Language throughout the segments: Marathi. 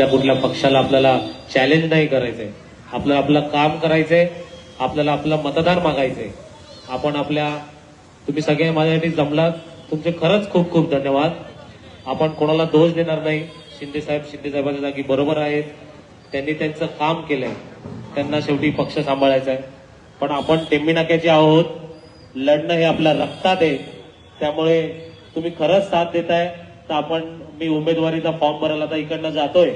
त्या कुठल्या पक्षाला आपल्याला चॅलेंज नाही करायचंय आपल्याला आपलं काम करायचंय आपल्याला आपलं मतदान मागायचंय आपण आपल्या तुम्ही सगळे माझ्यासाठी जमलात. तुमचे खरंच खूप खूप धन्यवाद. आपण कोणाला दोष देणार नाही. शिंदे साहेब शिंदे साहेबांच्या जागी बरोबर आहेत. त्यांनी त्यांचं काम केलंय. त्यांना शेवटी पक्ष सांभाळायचा आहे. पण आपण टेंबी नाक्याचे आहोत. लढणं हे आपल्या रक्तात आहे. त्यामुळे तुम्ही खरंच साथ देताय. तर आपण मी उमेदवारीचा फॉर्म भरायला आता इकडनं जातोय.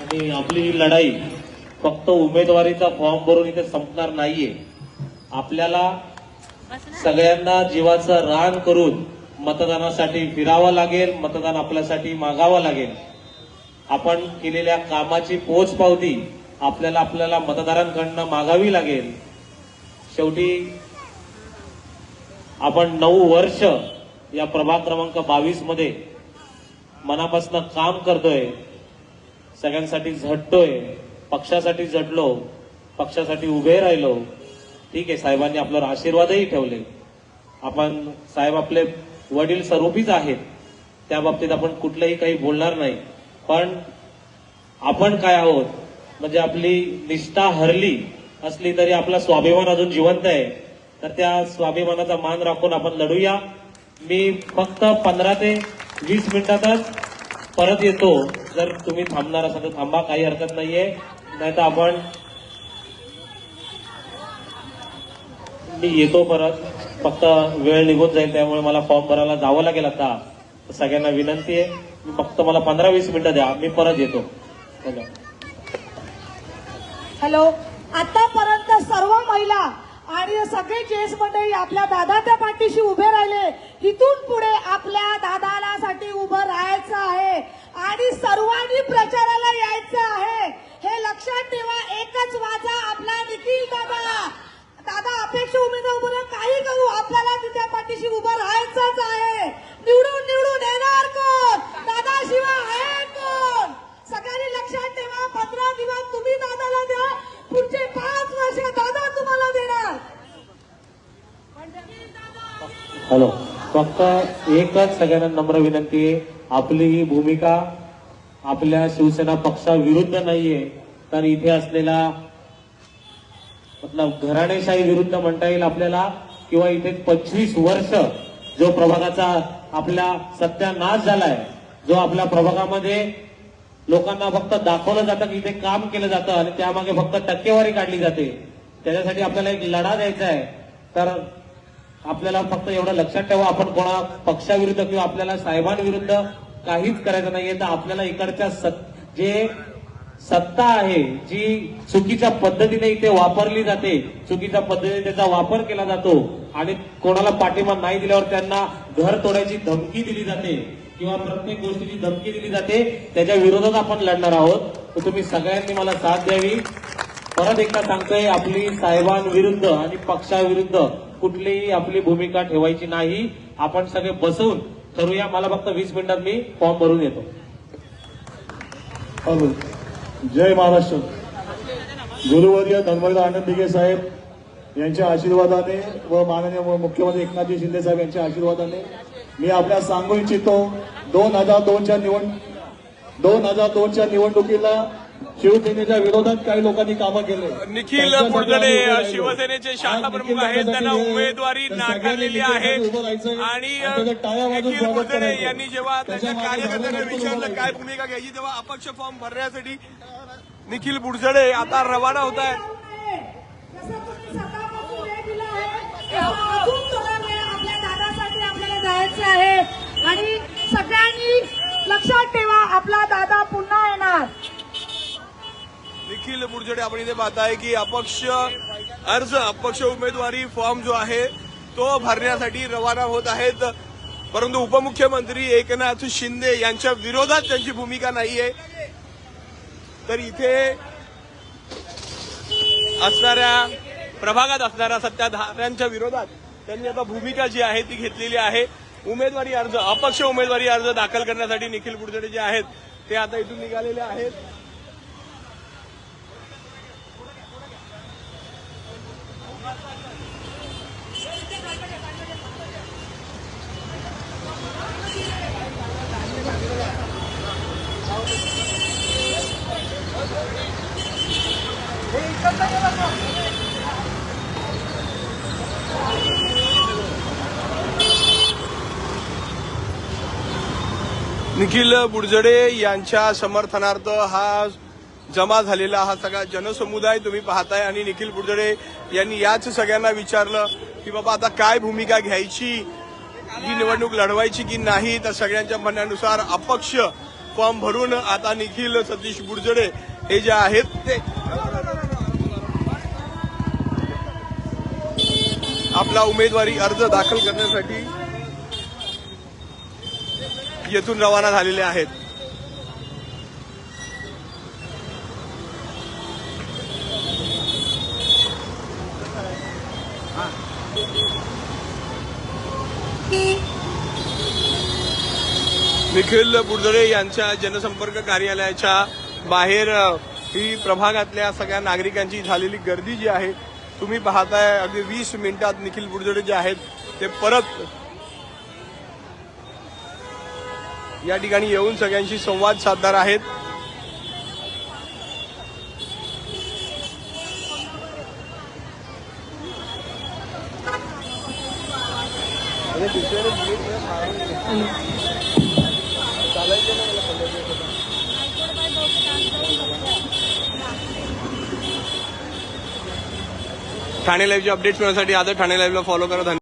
आणि आपली ही लढाई फक्त उमेदवारीचा फॉर्म भरून इथे संपणार नाहीये. आपल्याला सगळ्यांना जीवाचं रान करून मतदानासाठी फिरावं लागेल मतदान आपल्यासाठी मागावं लागेल. आपण केलेल्या कामाची पोचपावती आपल्याला आपल्याला मतदारांकडनं मागावी लागेल. शेवटी आपण नऊ वर्ष या प्रभाग क्रमांक बावीसमध्ये मनापासून काम करतोय सगळ्यांसाठी झटतोय पक्षासाठी झटलो पक्षासाठी उभे राहिलो ठीक आहे साहेबांनी आपल्यावर आशीर्वादही ठेवले. आपण साहेब आपले वडील स्वरूपीच आहेत त्या बाबतीत आपण कुठलंही काही बोलणार नाही. पण आपण काय आहोत म्हणजे आपली निष्ठा हरली असली तरी आपला स्वाभिमान अजून जिवंत आहे. तर त्या स्वाभिमानाचा मान राखून आपण लढूया. मी फक्त पंधरा ते वीस मिनिटातच परत येतो. जर तुम्ही थांबणार असाल तर थांबा काही हरकत नाहीये. नाही तर आपण मी येतो परत. फक्त वेळ निघून जाईल त्यामुळे मला फॉर्म भरायला जावं लागेल आता. सगळ्यांना विनंती आहे. फक्त मला पंधरा वीस मिनिटं द्या. मी परत येतो. हॅलो. आतापर्यंत सर्व महिला आणि सगळे जेस मंडळी आपल्या दादाच्या पाठीशी उभे राहिले. इथून पुढे आपल्या दादाला साठी उभं राहायचं आहे. आणि सर्वांनी प्रचाराला यायचं आहे हे लक्षात ठेवा एकच वाजा आपला निखिल दादा दादा अपेक्षा उमेदवार म्हणून काही करू आपल्याला तिच्या पाठीशी उभं राहायचंच आहे निवडून निवडून येणार कोण दादा शिवाय आहे कोण सगळ्यांनी लक्षात ठेवा पंधरा दिवस तुम्ही दादाला द्या पुढचे पाच वर्ष दादा तुम्हाला देणार हॅलो. फक्त एकच सगळ्यांना नम्र विनंती आहे. आपली ही भूमिका आपल्या शिवसेना पक्षाविरुद्ध नाहीये तर इथे असलेला मतलब घराणेशाही विरुद्ध म्हणता येईल आपल्याला किंवा इथे पंचवीस वर्ष जो प्रभागाचा आपला सत्यानाश झालाय जो आपल्या प्रभागामध्ये लोकांना फक्त दाखवलं जातं की इथे काम केलं जातं आणि त्यामागे फक्त टक्केवारी काढली जाते. त्याच्यासाठी आपल्याला एक लढा द्यायचा आहे तर आपल्याला फक्त एवढं लक्षात ठेवा आपण कोणा पक्षाविरुद्ध किंवा आपल्याला साहेबांविरुद्ध काहीच करायचं नाहीये. तर आपल्याला इकडच्या सत जे सत्ता आहे जी चुकीच्या पद्धतीने इथे वापरली जाते चुकीच्या पद्धतीने त्याचा वापर केला जातो आणि कोणाला पाठिंबा नाही दिल्यावर त्यांना घर तोडायची धमकी दिली जाते किंवा प्रत्येक गोष्टीची धमकी दिली जाते त्याच्या विरोधात आपण लढणार आहोत. तर तुम्ही सगळ्यांनी मला साथ द्यावी. परत एकदा सांगतोय आपली साहेबांविरुद्ध आणि पक्षाविरुद्ध कुठलीही आपली भूमिका ठेवायची नाही. आपण सगळे बसवून करूया. मला फक्त वीस मिनिटात मी फॉर्म भरून येतो. जय महाराष्ट्र. गुरुवर्य धनवर्ग आनंद दिघे साहेब यांच्या आशीर्वादाने व माननीय मुख्यमंत्री एकनाथजी शिंदे साहेब यांच्या आशीर्वादाने मी आपल्या सांगू इच्छितो दोन हजार दोनच्या निवड दोन हजार दोनच्या निवडणुकीला शिवसेनेच्या विरोधात काही लोकांनी कामं केले निखिल राहिलो. शिवसेनेचे शाखा प्रमुख आहेत त्यांना उमेदवारी नाकारलेली आहे. आणि निखिल करायचं. यांनी जेव्हा त्याच्या कार्यकर्त्यांना विचारलं काय भूमिका घ्यायची तेव्हा अपक्ष फॉर्म भरण्यासाठी निखिल बुडजडे आता रवाना होत आहेत आपल्या दादासाठी आपल्याला जायचं आहे आणि सगळ्यांनी लक्षात ठेवा आपला दादा पुन्हा येणार निखिल बुडजडे आपण इथे पाहताय की अपक्ष अर्ज अपक्ष उमेदवारी फॉर्म जो आहे तो भरण्यासाठी रवाना होत आहेत. परंतु उपमुख्यमंत्री एकनाथ शिंदे यांच्या विरोधात त्यांची भूमिका नाहीये. तर इथे असणाऱ्या प्रभागात असणाऱ्या सत्ताधाऱ्यांच्या विरोधात त्यांनी आता भूमिका जी आहे ती घेतलेली आहे. उमेदवारी अर्ज अपक्ष उमेदवारी अर्ज दाखल करण्यासाठी निखिल बुडजडे जे आहेत ते आता इथून निघालेले आहेत. निखिल बुडजडे यांच्या समर्थनार्थ हा जमा झालेला हा सगळा जनसमुदाय तुम्ही पाहताय आणि निखिल बुडजडे यांनी याच सगळ्यांना विचारलं की बाबा आता काय भूमिका घ्यायची? ही निवडणूक लढवायची की नाही? तर सगळ्यांच्या म्हणण्यानुसार अपक्ष फॉर्म भरून आता निखिल सतीश बुडजडे हे जे आहेत ते आपला उमेदवारी अर्ज दाखल करण्यासाठी येथून रवाना झालेले आहेत. निखिल बुडदळे यांच्या जनसंपर्क कार्यालयाच्या बाहेर ही प्रभागातल्या सगळ्या नागरिकांची झालेली गर्दी जी आहे तुम्ही पाहताय अगदी वीस मिनिटात निखिल बुडजोडे जे आहेत ते परत या ठिकाणी येऊन सगळ्यांशी संवाद साधणार आहेत. ठाणे लाईव्हचे अपडेट्स मिळण्यासाठी आता ठाणे लाईव्हला फॉलो करा.